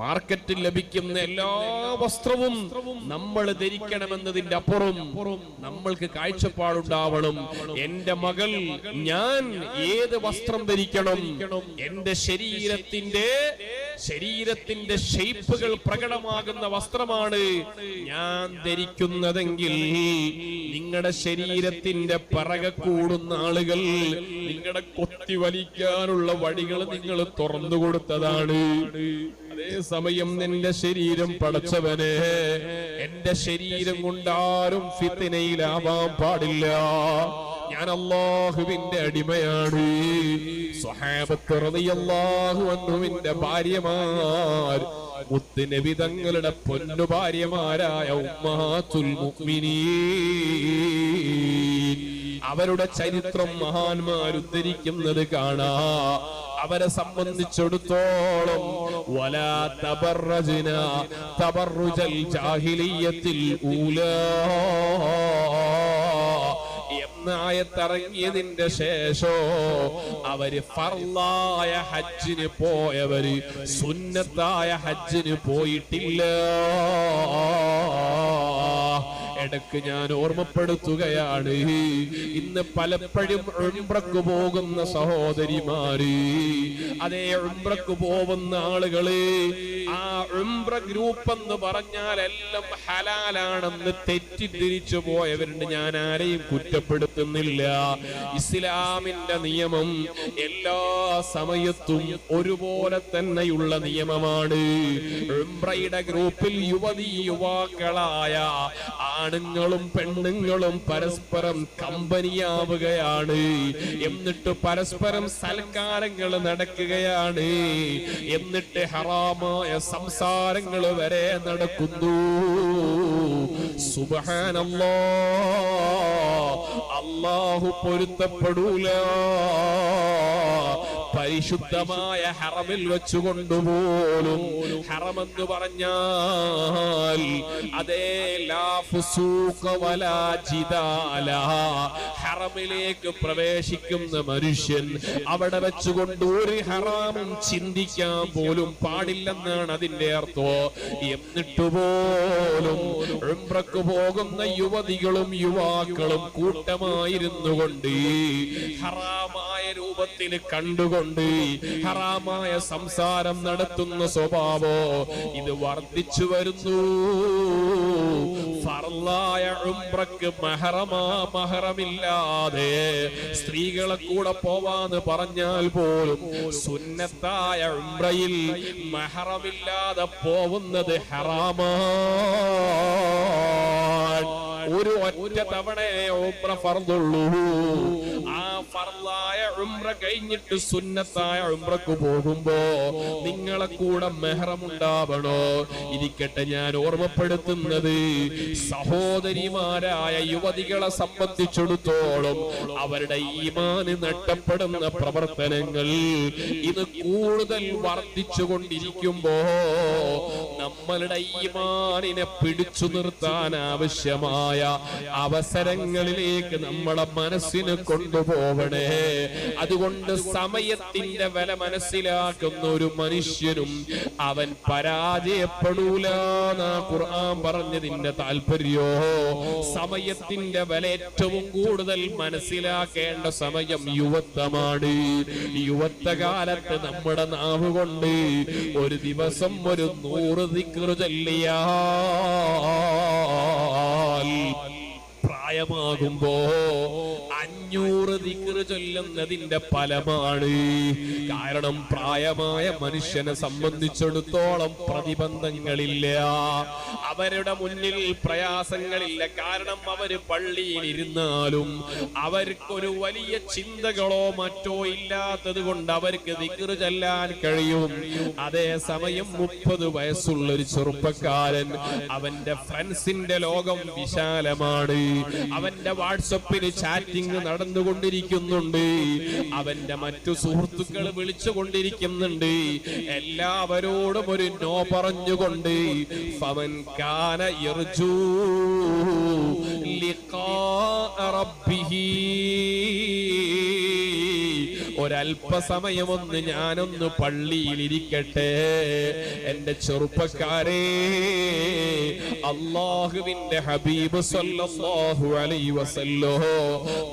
മാർക്കറ്റിൽ ലഭിക്കുന്ന എല്ലാ വസ്ത്രവും നമ്മൾ ധരിക്കണമെന്നതിന്റെ അപ്പുറം നമ്മൾക്ക് കാഴ്ചപ്പാടുണ്ടാവണം. എന്റെ മകൾ ഞാൻ ഏത് വസ്ത്രം ധരിക്കണം? എന്റെ ശരീരത്തിന്റെ ശരീരത്തിന്റെ ഷെയ്പ്പുകൾ പ്രകടമാകുന്ന വസ്ത്രമാണ് ഞാൻ ധരിക്കുന്നതെങ്കിൽ നിങ്ങളുടെ ശരീരത്തിന്റെ പിറകെ കൂടുന്ന ആളുകൾ നിങ്ങളുടെ കൊത്തി വലിക്കാനുള്ള വഴികൾ നിങ്ങൾ തുറന്നു കൊടുത്തതാണ്. അതേ സമയം നിന്റെ ശരീരം പടച്ചവനെ. എന്റെ ശരീരം കൊണ്ടാരും ഫിത്തിനയിലാവാൻ പാടില്ല. ഞാൻ അള്ളാഹുവിന്റെ അടിമയാണ്. അള്ളാഹുവിന്റെ ഭാര്യമാർ മുത്തുനബി തങ്ങളുടെ പൊന്നു ഭാര്യമാരായ മുഅ്മിനീൻ. അവരുടെ ചരിത്രം മഹാന്മാർ ഉദ്ധരിക്കുന്നത് കാണാ. അവരെ സംബന്ധിച്ചിടത്തോളം ആയത്തിറങ്ങിയതിന്റെ ശേഷോ അവർ ഫർലായ ഹജ്ജിന് പോയവര് സുന്നത്തായ ഹജ്ജിന് പോയിട്ടില്ല. ഇടയ്ക്ക് ഞാൻ ഓർമ്മപ്പെടുത്തുകയാണ്. ഇന്ന് പലപ്പോഴും ഉംറക്ക് പോകുന്ന സഹോദരിമാര് അതേ ഉംറക്ക് പോകുന്ന ആളുകൾ ആ ഉംറ ഗ്രൂപ്പ് എന്ന് പറഞ്ഞാൽ എല്ലാം ഹലാലാണെന്ന് തെറ്റിദ്ധരിച്ചു പോയവരുണ്ട്. ഞാൻ ആരെയും കുറ്റപ്പെടുത്തുന്നില്ല. ഇസ്ലാമിന്റെ നിയമം എല്ലാ സമയത്തും ഒരുപോലെ തന്നെയുള്ള നിയമമാണ്. ഉംറയുടെ ഗ്രൂപ്പിൽ യുവതി യുവാക്കളായ ആണുങ്ങളും പെണ്ണുങ്ങളും പരസ്പരം കമ്പനിയാവുകയാണ്. എന്നിട്ട് പരസ്പരം സൽക്കാരങ്ങൾ നടക്കുകയാണ്. എന്നിട്ട് ഹറാമായ സംസാരങ്ങൾ വരെ നടക്കുന്നു. സുബഹാനല്ലോ. അള്ളാഹു പൊരുത്തപ്പെടൂല. പരിശുദ്ധമായ ഹറമിൽ വെച്ചുകൊണ്ടുപോലും ഹറമെന്ന് പറഞ്ഞാൽ അതേ ലാ ഫുസൂഖ ഹറമിലേക്ക് പ്രവേശിക്കുന്ന മനുഷ്യൻ അവിടെ വെച്ചുകൊണ്ട് ഒരു ഹറാമും ചിന്തിക്കാൻ പോലും പാടില്ലെന്നാണ് അതിന്റെ അർത്ഥം. എന്നിട്ട് പോലും ഉംറക്ക് പോകുന്ന യുവതികളും യുവാക്കളും കൂട്ടമായിരുന്നു കൊണ്ട് ഹറാമായ രൂപത്തിൽ കണ്ടുകൊണ്ട് ഹറാമായ സംസാരം നടത്തുന്ന സ്വഭാവോ ഇത് വർദ്ധിച്ചു വരുന്നു. ഫർലായ ഉംറക്ക് മഹറമാ മഹറമില്ലാതെ സ്ത്രീകളെ കൂടെ പോവാന്ന് പറഞ്ഞാൽ പോലും സുന്നത്തായ ഉംറയിൽ മഹറമില്ലാതെ പോവുന്നത് ഹറാമാണ് ഒരു ഒറ്റ തവണയെ ഉംറ ഫർദുള്ളൂ. ആ ഫർദായ ഉംറ കഴിഞ്ഞിട്ട് സുന്നത്തായ ഉംറക്ക് പോകുമ്പോ നിങ്ങളെ കൂടെ മെഹറം ഉണ്ടാവണോ ഇരിക്കട്ടെ ഞാൻ ഓർമ്മപ്പെടുത്തുന്നത് സഹോദരിമാരായ യുവതികളെ സംബന്ധിച്ചിടത്തോളം അവരുടെ ഈമാന് നഷ്ടപ്പെടുന്ന പ്രവർത്തനങ്ങൾ ഇത് കൂടുതൽ വർദ്ധിച്ചുകൊണ്ടിരിക്കുമ്പോ നമ്മളുടെ ഈമാനിനെ പിടിച്ചു നിർത്താൻ ആവശ്യമായ അവസരങ്ങളിലേക്ക് നമ്മളെ മനസ്സിനെ കൊണ്ടുപോകണേ അതുകൊണ്ട് സമയത്തിന്റെ വില മനസ്സിലാക്കുന്ന ഒരു മനുഷ്യനും അവൻ പരാജയപ്പെടൂല ഖുർആൻ പറഞ്ഞതിന്റെ താല്പര്യോ? സമയത്തിന്റെ വില ഏറ്റവും കൂടുതൽ മനസ്സിലാക്കേണ്ട സമയം യുവത്വമാണ്. യുവത്വകാലത്ത് നമ്മുടെ നാവ് കൊണ്ട് ഒരു ദിവസം ഒരു നൂറ് ദിക്റ് قال പ്രായമാകുമ്പോ അഞ്ഞൂറ് ദിക്കറ് ചൊല്ലുന്നതിന്റെ ഫലമാണ്. കാരണം പ്രായമായ മനുഷ്യനെ സംബന്ധിച്ചിടത്തോളം പ്രതിബന്ധങ്ങളില്ല. അവരുടെ മുന്നിൽ പ്രയാസങ്ങളില്ല. കാരണം അവർ പള്ളിയിൽ ഇരുന്നാലും അവർക്കൊരു വലിയ ചിന്തകളോ മറ്റോ ഇല്ലാത്തത് കൊണ്ട് അവർക്ക് ദിക്കറ് ചൊല്ലാൻ കഴിയും. അതേസമയം മുപ്പത് വയസ്സുള്ള ഒരു ചെറുപ്പക്കാരൻ അവന്റെ ഫ്രണ്ട്സിന്റെ ലോകം വിശാലമാണ്. അവന്റെ വാട്സപ്പിൽ ചാറ്റിംഗ് നടന്നുകൊണ്ടിരിക്കുന്നുണ്ട്. അവന്റെ മറ്റു സുഹൃത്തുക്കൾ വിളിച്ചുകൊണ്ടിരിക്കുന്നുണ്ട്. എല്ലാവരോടും ഒരു നോ പറഞ്ഞുകൊണ്ട് ഫമൻ കാന യർജൂ ലിഖാ ഞാനൊന്ന് പള്ളിയിലിരിക്കട്ടെ. എന്റെ ചെറുപ്പക്കാരെ അള്ളാഹുവിന്റെ ഹബീബ് സല്ലല്ലാഹു അലൈഹി വസല്ലോ.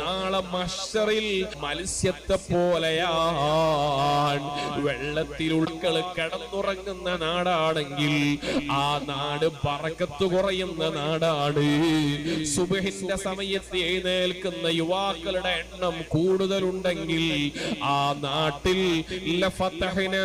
നാളെ മഷറിൽ മത്സ്യത്തെ പോലെയാണ്. വെള്ളത്തിൽ ഉൾക്കൾ കടന്നുറങ്ങുന്ന നാടാണെങ്കിൽ ആ നാട് പറക്കത്ത് കുറയുന്ന നാടാണ്. സുബഹിന്റെ സമയത്ത് എഴുന്നേൽക്കുന്ന യുവാക്കളുടെ എണ്ണം കൂടുതലുണ്ടെങ്കിൽ ആ നാട്ടിൽ ലഫതഹ്നാ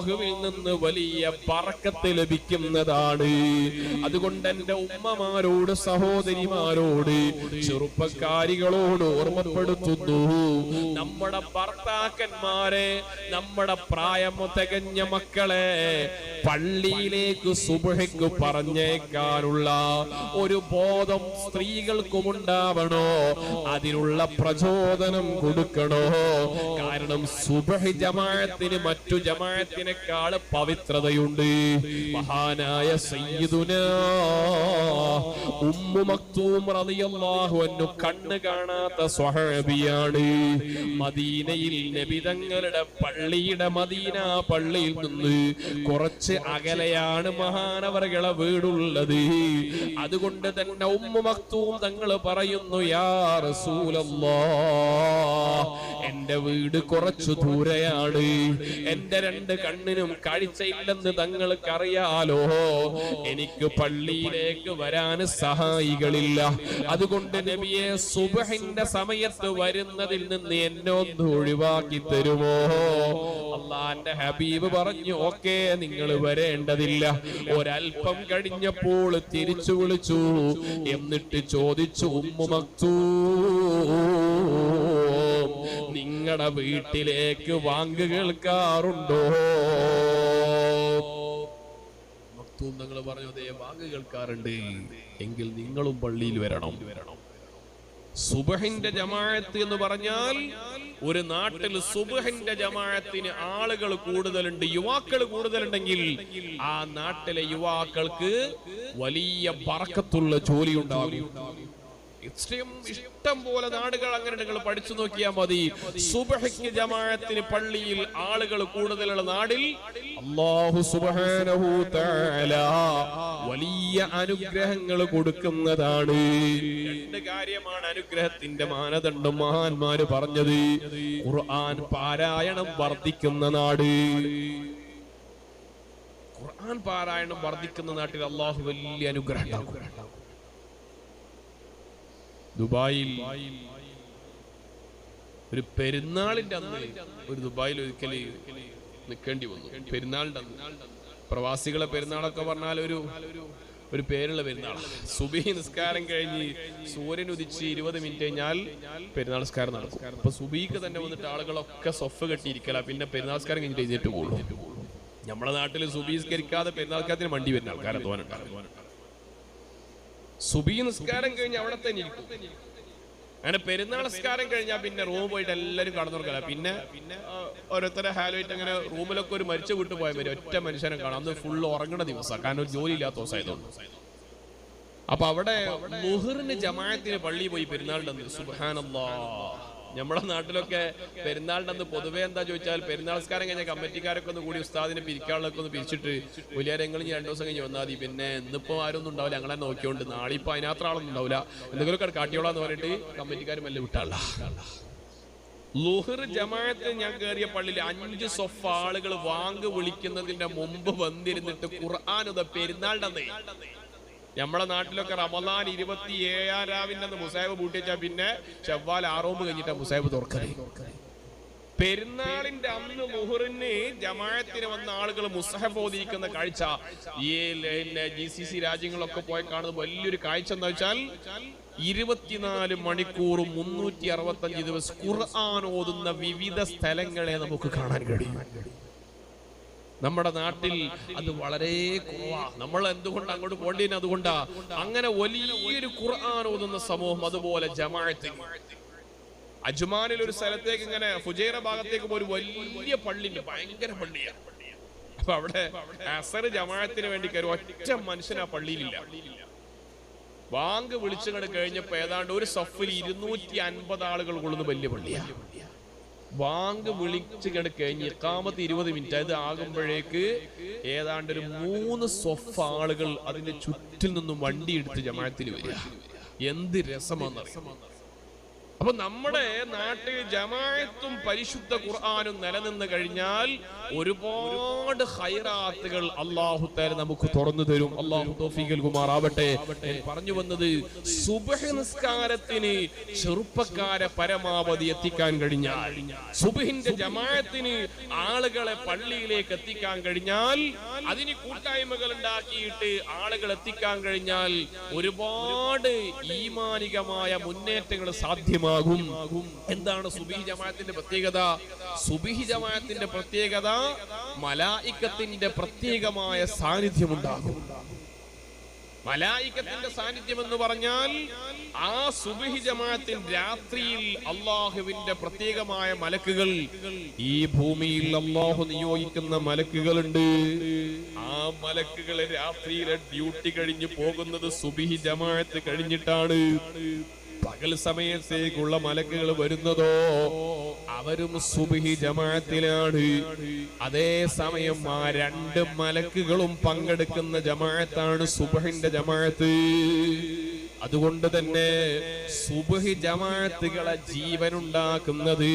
അള്ളാഹുവിൽ നിന്ന് വലിയ പറക്കത്ത് ലഭിക്കുന്നതാണ്. അതുകൊണ്ട് എന്റെ ഉമ്മമാരോട് സഹോദരിമാരോട് ചെറുപ്പക്കാരികളോട് ഓർമ്മപ്പെടുത്തുന്നു. നമ്മുടെ ഭർത്താക്കന്മാരെ നമ്മുടെ പ്രായം തികഞ്ഞ മക്കളെ പള്ളിയിലേക്ക് സുബഹയ്ക്ക് പറഞ്ഞേക്കാനുള്ള ഒരു ബോധം സ്ത്രീകൾക്കും ഉണ്ടാവണോ അതിനുള്ള പ്രചോദനം കൊടുക്കണോ? കാരണം സുബഹി ജമാഅത്തിന് മറ്റു ജമാഅത്തിനേക്കാൾ പവിത്രതയുണ്ട്. മഹാനായ സയ്യിദുന ഉമ്മു മക്തൂം റളിയല്ലാഹു അൻഹു കണ്ണ് കാണാത്ത സ്വഹാബിയാണ്. മദീനയിൽ നബി നബിതങ്ങളുടെ പള്ളിയുടെ മദീന പള്ളിയിൽ നിന്ന് കുറച്ച് അകലെയാണ് മഹാനവറുകളെ വീടുള്ളത്. അതുകൊണ്ട് തന്നെ ഉമ്മു മക്തൂം തങ്ങൾ പറയുന്നു യാ റസൂലല്ലാ എന്റെ വീട് കുറച്ചു ദൂരെയാണ്. എന്റെ രണ്ട് കണ്ണിനും കാഴ്ചയില്ലെന്ന് തങ്ങൾക്കറിയാലോ? എനിക്ക് പള്ളിയിലേക്ക് വരാൻ സഹായികളില്ല. അതുകൊണ്ട് നബിയെ സുബഹിന്റെ സമയത്ത് വരുന്നതിൽ നിന്ന് എന്നെ ഒന്ന് ഒഴിവാക്കി തരുമോ? അള്ളാന്റെ ഹബീബ് പറഞ്ഞു ഓക്കെ നിങ്ങൾ വരേണ്ടതില്ല. ഒരൽപ്പം കഴിഞ്ഞപ്പോൾ തിരിച്ചു വിളിച്ചു. എന്നിട്ട് ചോദിച്ചു ഉമ്മു മക്തൂ. നിങ്ങളുടെ വീട്ടിലേക്ക് വാങ്ക് കേൾക്കാറുണ്ടോ മക്തൂം നിങ്ങൾ പറഞ്ഞു അതേ വാങ്ക് കേൾക്കാറുണ്ട് എങ്കിൽ നിങ്ങളും പള്ളിയിൽ വരണം. സുബഹിന്റെ ജമാഅത്ത് എന്ന് പറഞ്ഞാൽ ഒരു നാട്ടിൽ സുബഹിന്റെ ജമാഅത്തിന് ആളുകൾ കൂടുതലുണ്ട് യുവാക്കൾ കൂടുതലുണ്ടെങ്കിൽ ആ നാട്ടിലെ യുവാക്കൾക്ക് വലിയ പറക്കത്തുള്ള ജോലി ഉണ്ടാകും ഇഷ്ടം ഇഷ്ടം പോലെ നാടുകൾ അങ്ങനെ നിങ്ങൾ പഠിച്ചു നോക്കിയാൽ മതി. സുബഹയ്ക്ക് ജമാഅത്തിന് പള്ളിയിൽ ആളുകൾ കൂടുതലുള്ള നാടിൽ സുബ്ഹാനഹു തആല വലിയ അനുഗ്രഹങ്ങൾ കൊടുക്കുന്നതാണ്. രണ്ട് കാര്യമാണ് അനുഗ്രഹത്തിന്റെ മാനദണ്ഡം മഹാന്മാര് പറഞ്ഞത്. ഖുർആൻ പാരായണം വർദ്ധിക്കുന്ന നാട്. ഖുർആൻ പാരായണം വർദ്ധിക്കുന്ന നാട്ടിൽ അള്ളാഹു വലിയ അനുഗ്രഹം. ദുബായിൽ ഒരു പെരുന്നാളിന്റെ അന്ന് ഒരു ദുബായിൽ ഒരിക്കൽ നിൽക്കേണ്ടി വന്നു. പെരുന്നാളിന്റെ അന്ന്. പ്രവാസികളെ പെരുന്നാളൊക്കെ പറഞ്ഞാൽ ഒരു ഒരു പേരുള്ള പെരുന്നാൾ സുബി നിസ്കാരം കഴിഞ്ഞ് സൂര്യൻ ഉദിച്ച് ഇരുപത് മിനിറ്റ് കഴിഞ്ഞാൽ പെരുന്നാൾ നിസ്കാരം നടക്കും. അപ്പൊ സുബിക്ക് തന്നെ വന്നിട്ട് ആളുകളൊക്കെ സൊഫ് കെട്ടിയിരിക്കല. പിന്നെ പെരുന്നാൾ നിസ്കാരം കഴിഞ്ഞിട്ട് എഴുന്നേറ്റ് പോകുള്ളൂ നമ്മുടെ നാട്ടിൽ സുബീസ്കരിക്കാതെ പെരുന്നാൾക്കാരത്തിന് പെരുന്നാൾ വണ്ടി വരുന്ന ആൾക്കാരെ തോന്നുന്നുണ്ടാകും സുബി നിസ്കാരം കഴിഞ്ഞ് അവിടെ തന്നെ ഇരിക്കും. അങ്ങനെ പെരുന്നാൾ നിസ്കാരം കഴിഞ്ഞാൽ പിന്നെ റൂം പോയിട്ട് എല്ലാവരും കടന്നുറക്കല പിന്നെ പിന്നെ ഓരോരുത്തരെ ഹാലോയിട്ട് അങ്ങനെ റൂമിലൊക്കെ ഒരു മരിച്ച വിട്ടു പോയ മതി. ഒറ്റ മനുഷ്യനെ കാണാം. അന്ന് ഫുള്ള് ഉറങ്ങണ ദിവസമാണ് കാരണം ഒരു ജോലി ഇല്ലാത്ത ദിവസമായതുകൊണ്ട് അപ്പൊ അവിടെ മുഹറിന് ജമാഅത്തിന് പള്ളി പോയി പെരുന്നാളിന്റെ അന്ന്. സുബാനല്ലാ നമ്മുടെ നാട്ടിലൊക്കെ പെരുന്നാളിന്റെ അന്ന് പൊതുവേ എന്താ ചോദിച്ചാൽ പെരുന്നാൾസ്കാരം കഴിഞ്ഞ കമ്മിറ്റിക്കാരൊക്കെ ഒന്ന് കൂടി ഉസ്താദിനെ പിരിക്കാനുള്ളൊക്കെ ഒന്ന് പിരിച്ചിട്ട് വലിയരെങ്കിലും രണ്ടു ദിവസം കഴിഞ്ഞ് വന്നാൽ മതി. പിന്നെ ഇന്നിപ്പോ ആരൊന്നും ഉണ്ടാവില്ല. ഞങ്ങളെ നോക്കിയോണ്ട് നാളെ ഇപ്പൊ അതിനകത്ത് ആളൊന്നും ഉണ്ടാവില്ല. എന്തെങ്കിലുമൊക്കെ കാട്ടിയോളാന്ന് പറഞ്ഞിട്ട് കമ്മിറ്റിക്കാരും വല്ല വിട്ടാള. ലുഹർ ജമാഅത്ത് ഞാൻ കയറിയ പള്ളിയിൽ അഞ്ച് സൊഫ് ആളുകൾ വാങ്ങ് വിളിക്കുന്നതിന്റെ മുമ്പ് വന്നിരുന്നിട്ട് ഖുർആാനുത പെരുന്നാളിന്റെ നമ്മളെ നാട്ടിലൊക്കെ റമദാൻ ഇരുപത്തി ഏഴാം അന്ന് മുസാഹിബ് പൂട്ടിച്ചാ പിന്നെ ചവ്വാൽ ആറോമ്പ് കഴിഞ്ഞിട്ടാ മുസാഹിബ് തുറക്കൽ. പെരുന്നാളിന്റെ അന്ന് മുഹറിന് ജമാഅത്തിന് വന്ന ആളുകൾ മുസഹബ് ഓതിയിരിക്കുന്ന കാഴ്ച. ഈ ജി സി സി രാജ്യങ്ങളൊക്കെ പോയി കാണുന്ന വലിയൊരു കാഴ്ച എന്താ വെച്ചാൽ ഇരുപത്തിനാല് മണിക്കൂറും മുന്നൂറ്റി അറുപത്തി അഞ്ച് ദിവസം ഖുർആൻ ഓതുന്ന വിവിധ സ്ഥലങ്ങളെ നമുക്ക് കാണാൻ കഴിയും. നമ്മുടെ നാട്ടിൽ അത് വളരെ കുറവാ. നമ്മൾ എന്തുകൊണ്ട് അങ്ങോട്ട് പോണ്ടീന് അതുകൊണ്ടാ. അങ്ങനെ വലിയൊരു ഖുർആൻ ഓതുന്ന സമൂഹം അതുപോലെ ജമാഅത്ത്. അജ്മാനിൽ ഒരു സ്ഥലത്തേക്ക് ഇങ്ങനെ ഫുജൈറ ഭാഗത്തേക്ക് ഒരു വലിയ പള്ളിണ്ട് ഭയങ്കര പള്ളിയാണ് അപ്പൊ അവിടെ അസർ ജമാഅത്തിന് വേണ്ടി കയറി ഒറ്റ മനുഷ്യൻ ആ പള്ളിയിലില്ല. ബാങ്ക് വിളിച്ചു കഴിഞ്ഞപ്പോ ഏതാണ്ട് ഒരു സഫിൽ ഇരുന്നൂറ്റി അൻപത് ആളുകൾ കൊള്ളുന്ന വലിയ പള്ളിയാ. ബാങ്ക് വിളിച്ചു കിടക്കഴിഞ്ഞ് ഇക്കാമത്തെ ഇരുപത് മിനിറ്റ്. അത് ആകുമ്പോഴേക്ക് ഏതാണ്ട് ഒരു മൂന്ന് സ്വഫ് ആളുകൾ അതിന്റെ ചുറ്റിൽ നിന്നും വണ്ടി എടുത്ത് ജമാഅത്തിൽ വരിക. എന്ത് രസമാണെന്നറിയാം അപ്പൊ നമ്മുടെ നാട്ടിൽ ജമാഅത്തും പരിശുദ്ധ ഖുർആാനും നിലനിന്ന് കഴിഞ്ഞാൽ ഒരുപാട് ഹൈറാത്തുകൾ അള്ളാഹു താര നമുക്ക് തുറന്നു തരും. അള്ളാഹു തോഫീഖൽ കുമാർ ആവട്ടെ പറഞ്ഞു വന്നത് സുബഹ് നിസ്കാരത്തിന് ചെറുപ്പക്കാരെ പരമാവധി എത്തിക്കാൻ കഴിഞ്ഞാൽ സുബഹിന്റെ ജമായത്തിന് ആളുകളെ പള്ളിയിലേക്ക് എത്തിക്കാൻ കഴിഞ്ഞാൽ അതിന് കൂട്ടായ്മകൾ ഉണ്ടാക്കിയിട്ട് ആളുകൾ എത്തിക്കാൻ കഴിഞ്ഞാൽ ഒരുപാട് ഈമാനികമായ മുന്നേറ്റങ്ങൾ സാധ്യമാകും എന്താണ് സുബിഹി ജമാഅത്തിന്റെ പ്രത്യേകത? സുബിഹി ജമാഅത്തിന്റെ പ്രത്യേകത മലായിക്കത്തിന്റെ പ്രത്യേകമായ സാന്നിധ്യം ഉണ്ടാകും മലായിക്കത്തിന്റെ സാന്നിധ്യം എന്ന് പറഞ്ഞാൽ ആ സുബിഹി ജമാഅത്തിൽ രാത്രിയിൽ അള്ളാഹുവിന്റെ പ്രത്യേകമായ മലക്കുകൾ ഈ ഭൂമിയിൽ അള്ളാഹു നിയോഗിക്കുന്ന മലക്കുകളുണ്ട്. ആ മലക്കുകളെ രാത്രിയിലെ ഡ്യൂട്ടി കഴിഞ്ഞു പോകുന്നത് സുബിഹി ജമാഅത്ത് കഴിഞ്ഞിട്ടാണ്. പകൽ സമയത്തേക്കുള്ള മലക്കുകൾ വരുന്നതോ അവരും സുബിഹി ജമാഅത്തിലാണ്. അതേ സമയം ആ രണ്ട് മലക്കുകളും പങ്കെടുക്കുന്ന ജമാഅത്താണ് സുബഹിന്റെ ജമാഅത്ത്. അതുകൊണ്ട് തന്നെ സുബഹി ജമാഅത്തുകളെ ജീവനുണ്ടാക്കുന്നത്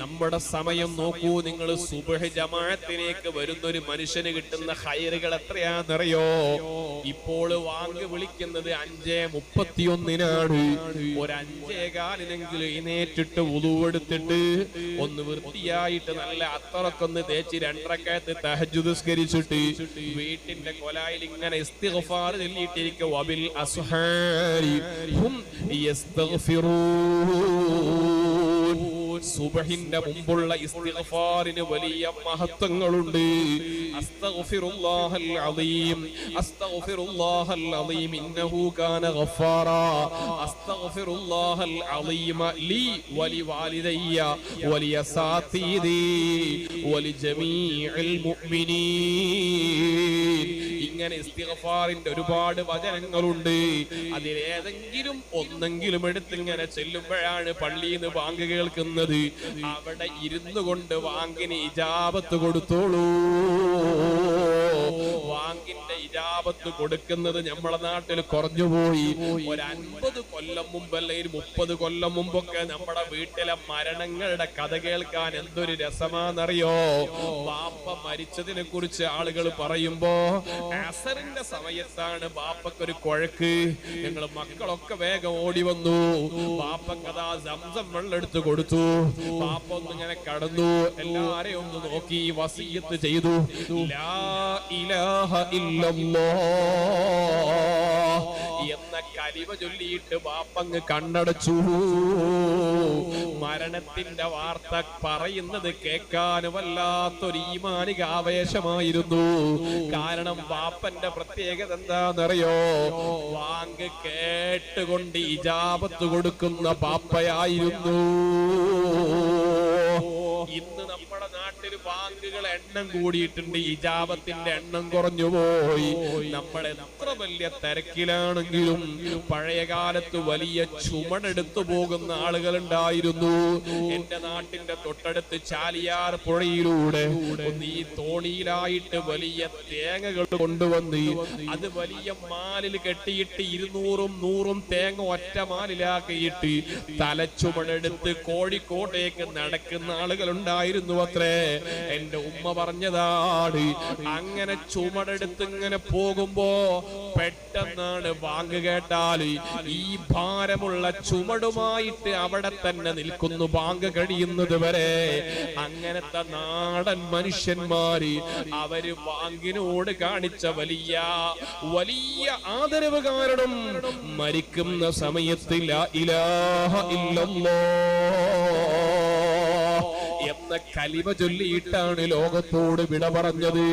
നമ്മുടെ സമയം നോക്കൂ. നിങ്ങൾ സുബഹി ജമാഅത്തിലേക്ക് വരുന്ന ഒരു മനുഷ്യന് കിട്ടുന്ന ഹൈറുകൾ എത്രയാണെന്നറിയോ? ഇപ്പോൾ വാങ്ക് വിളിക്കുന്നത് അഞ്ചേ മുപ്പത്തിയൊന്നിനാണ്. ഒരു അഞ്ചേ കാലിനെങ്കിലും ഇനേറ്റിട്ട് ഉതുവെടുത്തിട്ട് ഒന്ന് വൃത്തിയായിട്ട് നല്ല അത്തറക്കൊന്ന് തേച്ച് രണ്ടരക്കകത്ത് തഹജുദസ്കരിച്ചിട്ട് വീട്ടിന്റെ കൊലായിൽ ഇങ്ങനെ ഇസ്തിഗ്ഫാർ അബിൽ വബിൽ അസ്ഹാരി ഹും യസ്തഗ്ഫിറൂൻ സുബഹിന്റെ മുമ്പുള്ള ഇസ്തിഗ്ഫാറിന് വലിയ മഹത്വങ്ങളുണ്ട്. അസ്തഗ്ഫിറുല്ലാഹൽ അലീം. അസ്തഗ്ഫിറുല്ലാഹൽ അലീം ഇന്നഹു കാന ഗഫാറ. അസ്തഗ്ഫിറുല്ലാഹൽ അലീം ലി വലി വാലിദയ്യ വലി അസാതീദി വലി ജമീഇൽ മുഅ്മിനീൻ. ഇങ്ങനെ ഇസ്തിഗഫാറിന്റെ ഒരുപാട് വചനങ്ങളുണ്ട്. അതിലേതെങ്കിലും ഒന്നെങ്കിലും എടുത്ത് ഇങ്ങനെ ചെല്ലുമ്പോഴാണ് പള്ളിയിൽ നിന്ന് ബാങ്ക് കേൾക്കുന്നത്. അവിടെ ഇരുന്നു കൊണ്ട് വാങ്കിന് ഇജാപത്ത് കൊടുത്തോളൂ. വാങ്കിന്റെ ഇജാബത്ത് കൊടുക്കുന്നത് നമ്മളെ നാട്ടിൽ കുറഞ്ഞുപോയി. ഒരു അൻപത് കൊല്ലം മുമ്പ് അല്ലെങ്കിൽ മുപ്പത് കൊല്ലം മുമ്പൊക്കെ നമ്മുടെ വീട്ടിലെ മരണങ്ങളുടെ കഥ കേൾക്കാൻ എന്തൊരു രസമാണെന്നറിയോ? ബാപ്പ മരിച്ചതിനെ കുറിച്ച് ആളുകൾ പറയുമ്പോ അസറിന്റെ സമയത്താണ് ബാപ്പക്കൊരു കുഴക്ക്. ഞങ്ങൾ മക്കളൊക്കെ വേഗം ഓടി വന്നു. കഥ സംസം വെള്ളം എടുത്തു കൊടുത്തു. ബാപ്പ ഒന്ന് ഇങ്ങനെ കടന്നു. എല്ലാരെയും ഒന്ന് നോക്കി വസീയത്ത് ചെയ്തു. ഇലാഹ എന്ന കലിമ ചൊല്ലിയിട്ട് ബാപ്പങ്ങ് കണ്ണടച്ചു. മരണത്തിന്റെ വാർത്ത പറയുന്നത് കേൾക്കാൻ വല്ലാത്തൊരു ഈമാനിക ആവേശമായിരുന്നു. കാരണം ബാപ്പന്റെ പ്രത്യേകത എന്താണെന്നറിയോ? വാങ്ക് കേട്ടുകൊണ്ട് ഇജാപത്ത് കൊടുക്കുന്ന പാപ്പയായിരുന്നു. ഇന്ന് ബാങ്കുകൾ എണ്ണം കൂടിയിട്ടുണ്ട് ഇജാബത്തിന്റെ എണ്ണം കുറഞ്ഞു പോയി. നമ്മൾ എത്ര വലിയ തിരക്കിലാണെങ്കിലും പഴയ കാലത്ത് വലിയ ചുമടെടുത്തു പോകുന്ന ആളുകൾ ഉണ്ടായിരുന്നു എന്റെ നാട്ടിന്റെ തൊട്ടടുത്ത് ചാലിയാർ പുഴയിലൂടെ ഈ തോണിയിലായിട്ട് വലിയ തേങ്ങകൾ കൊണ്ടുവന്ന് അത് വലിയ മാലിൽ കെട്ടിയിട്ട് ഇരുന്നൂറും നൂറും തേങ്ങ ഒറ്റ മാലിലാക്കിയിട്ട് തലച്ചുമടെടുത്ത് കോഴിക്കോട്ടേക്ക് നടക്കുന്ന ആളുകൾ ഉണ്ടായിരുന്നു അത്രേ. എന്റെ ഉമ്മ പറഞ്ഞതാണ്. അങ്ങനെ ചുമടെടുത്ത് ഇങ്ങനെ പോകുമ്പോ പെട്ടെന്നാണ് വാങ്ങ് കേട്ടാൽ ഈ ഭാരമുള്ള ചുമടുമായിട്ട് അവിടെ തന്നെ നിൽക്കുന്നു വാങ്ങ കഴിയുന്നത് വരെ. അങ്ങനത്തെ നാടൻ മനുഷ്യന്മാര് അവർ വാങ്ങിനോട് കാണിച്ച വലിയ വലിയ ആദരവ് കാരണം മരിക്കുന്ന സമയത്തില്ല ഇലാഹ ഇല്ലല്ലാഹ് എന്ന കലിമ ചൊല്ലിയിട്ടാണ് ലോകത്തോട് വിട പറഞ്ഞത്.